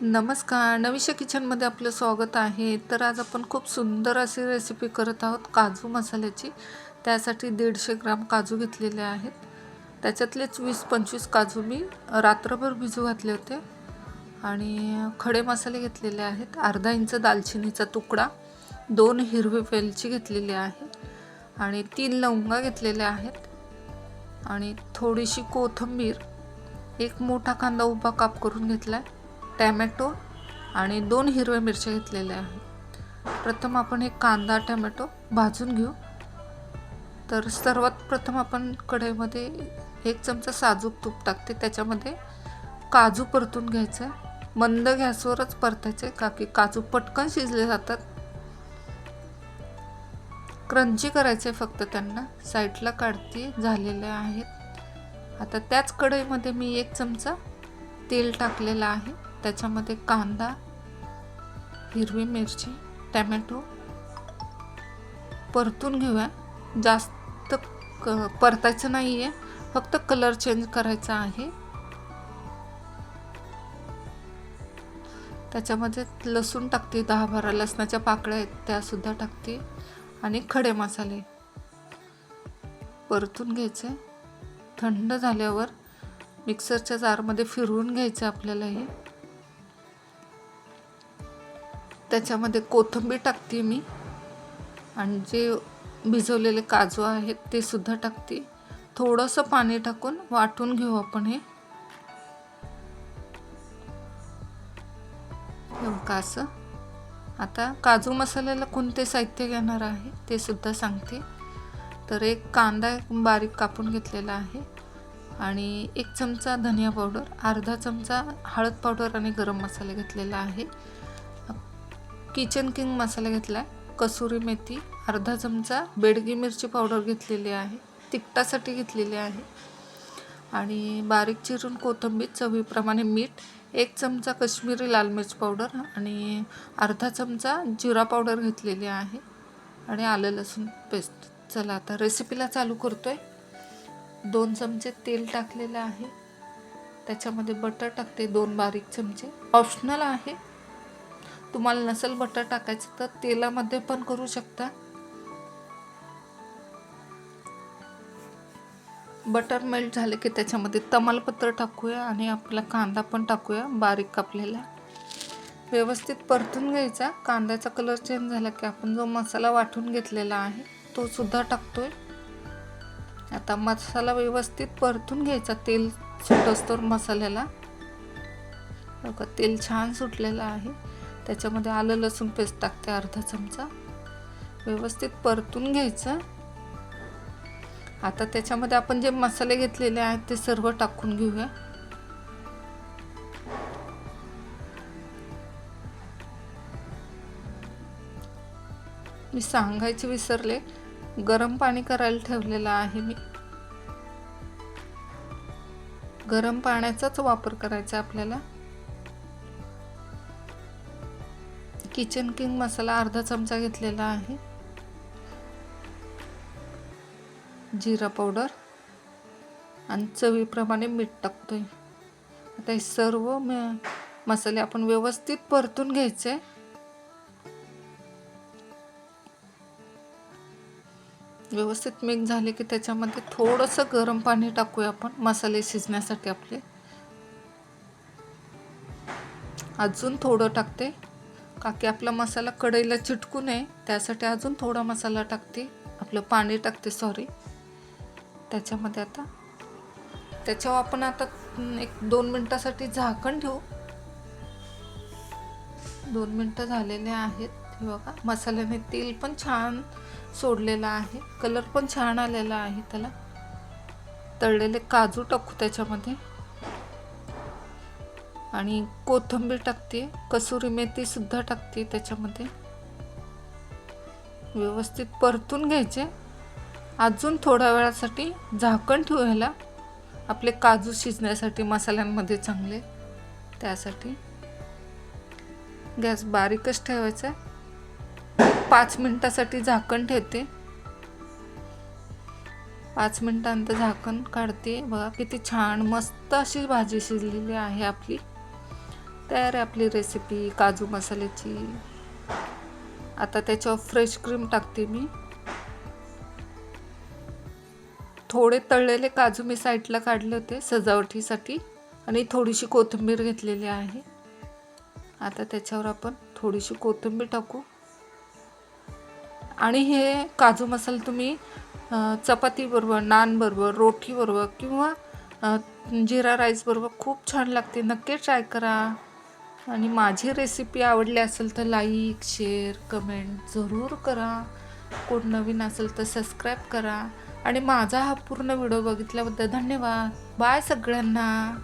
नमस्कार. नवीशा किचनमध्ये आपलं स्वागत आहे. तर आज आपण खूप सुंदर अशी रेसिपी करत आहोत काजू मसाल्याची. त्यासाठी दीडशे ग्राम काजू घेतलेले आहेत. त्याच्यातलेच वीस पंचवीस काजू मी रात्रभर भिजू घातले होते. आणि खडे मसाले घेतलेले आहेत. अर्धा इंच दालचिनीचा तुकडा दोन हिरवी वेलची घेतलेली आहे आणि तीन लवंगा घेतलेल्या आहेत. आणि थोडीशी कोथिंबीर एक मोठा कांदा उभा काप करून घेतला आहे टॅमॅटो आणि दोन हिरव्या मिरच्या घेतलेल्या आहेत. प्रथम आपण एक कांदा टॅमॅटो भाजून घेऊ. तर सर्वात प्रथम आपण कढईमध्ये एक चमचा साजूक तूप टाकते. त्याच्यामध्ये काजू परतून घ्यायचं. आहे मंद गॅसवरच परतायचे का की काजू पटकन शिजले जातात. क्रंची करायचे फक्त त्यांना. साईडला काढती झालेले आहेत. आता त्याच कढईमध्ये मी एक चमचा तेल टाकलेलं आहे. त्याच्यामध्ये कांदा हिरवी मिरची टॅमॅटो परतून घेऊया. जास्त क परतायचं नाही आहे फक्त कलर चेंज करायचा आहे. त्याच्यामध्ये लसूण टाकते दहा बारा लसणाच्या पाकळ्या आहेत त्यासुद्धा टाकते. आणि खडे मसाले. परतून घ्यायचे. थंड झाल्यावर मिक्सरच्या जारमध्ये फिरवून घ्यायचं आपल्याला हे. त्याच्यामध्ये कोथिंबीर टाकते मी. आणि जे भिजवलेले काजू आहेत ते सुद्धा टाकते. थोडंसं पाणी टाकून वाटून घेऊ आपण हे. का असं. आता काजू मसाल्याला कोणते साहित्य घेणार आहे ते सुद्धा सांगते. तर एक कांदा बारीक कापून घेतलेला आहे. आणि एक चमचा धनिया पावडर अर्धा चमचा हळद पावडर आणि गरम मसाला घेतलेला आहे. किचन किंग मसाला घेतला आहे कसुरी मेथी अर्धा चमचा बेडगी मिरची पावडर घेतलेली आहे. तिखटासाठी घेतलेली आहे. आणि बारीक चिरून कोथिंबीर चवीप्रमाणे मीठ एक चमचा कश्मीरी लाल मिरच पावडर आणि अर्धा चमचा जिरा पावडर घेतलेली आहे. आणि आलं लसूण पेस्ट चला आता रेसिपीला चालू करतो आहे दोन चमचे तेल टाकलेलं आहे. त्याच्यामध्ये बटर टाकते दोन बारीक चमचे. ऑप्शनल आहे. तुम्हाला नसेल बटर टाकायचं तर तेलामध्ये पण करू शकता. बटर मेल्ट झाले की त्याच्यामध्ये तमालपत्र टाकूया आणि आपला कांदा पण टाकूया बारीक कापलेला. व्यवस्थित परतून घ्यायचा. कांद्याचा कलर चेंज झाला की आपण जो मसाला वाटून घेतलेला आहे तो सुद्धा टाकतोय. आता मसाला व्यवस्थित परतून घ्यायचा. तेल सुटस्तोर मसाल्याला. तेल छान सुटलेलं आहे. त्याच्यामध्ये आलं लसूण पेस्ट टाकते अर्धा चमचा. व्यवस्थित परतून घ्यायचं. आता त्याच्यामध्ये आपण जे मसाले घेतलेले आहेत ते सर्व टाकून घेऊया. मी सांगायचे विसरले. गरम पाणी करायला ठेवलेलं आहे मी. गरम पाण्याचाच वापर करायचा आपल्याला. किचन किंग मसाला अर्धा चमचा घेतलेला आहे. जिरा पावडर आणि चवीप्रमाणे मीठ टाकतोय. आता हे सर्व मसाले आपण व्यवस्थित परतून घ्यायचे. व्यवस्थित मिक्स झाले की त्याच्यामध्ये थोडंसं गरम पाणी टाकूया आपण मसाले शिजण्यासाठी आपले. अजून थोडं टाकते. का की आपला मसाला कढईला चिटकू नये त्यासाठी अजून थोडा मसाला टाकते. आपलं पाणी टाकते सॉरी त्याच्यामध्ये आता त्याच्यावर आपण आता एक दोन मिनटासाठी झाकण ठेवू. दोन मिनटं झालेले आहेत. हे बघा मसाल्याने तेल पण छान सोडलेलं आहे. कलर पण छान आलेला आहे त्याला. तळलेले काजू टाकू त्याच्यामध्ये. आणि कोथिंबीर टाकते कसुरी मेथी सुद्धा टाकते त्याच्यामध्ये. व्यवस्थित परतून घ्यायचे. अजून थोड्या वेळासाठी झाकण ठेवायला. आपले काजू शिजण्यासाठी मसाल्यांमध्ये चांगले. त्यासाठी. गॅस बारीकच ठेवायचा. पाच मिनटासाठी झाकण ठेवते. पाच मिनटानंतर झाकण काढते. बघा किती छान मस्त अशी भाजी शिजलेली आहे आपली. तयार आहे आपली रेसिपी काजू मसाल्याची. आता त्याच्यावर फ्रेश क्रीम टाकते मी. थोडे तळलेले काजू मी साईडला काढले होते सजावटीसाठी आणि थोडीशी कोथिंबीर घेतलेली आहे. आता त्याच्यावर आपण थोडीशी कोथिंबीर टाकू. आणि हे काजू मसाला तुम्ही चपातीबरोबर नानबरोबर रोटीबरोबर किंवा जिरा राईसबरोबर खूप छान लागते. नक्की ट्राय करा. आणि माझी रेसिपी आवडली असेल तर लाईक शेअर कमेंट जरूर करा. कोण नवीन असेल तर सबस्क्राईब करा. आणि माझा हा पूर्ण व्हिडिओ बघितल्याबद्दल धन्यवाद. बाय सगळ्यांना.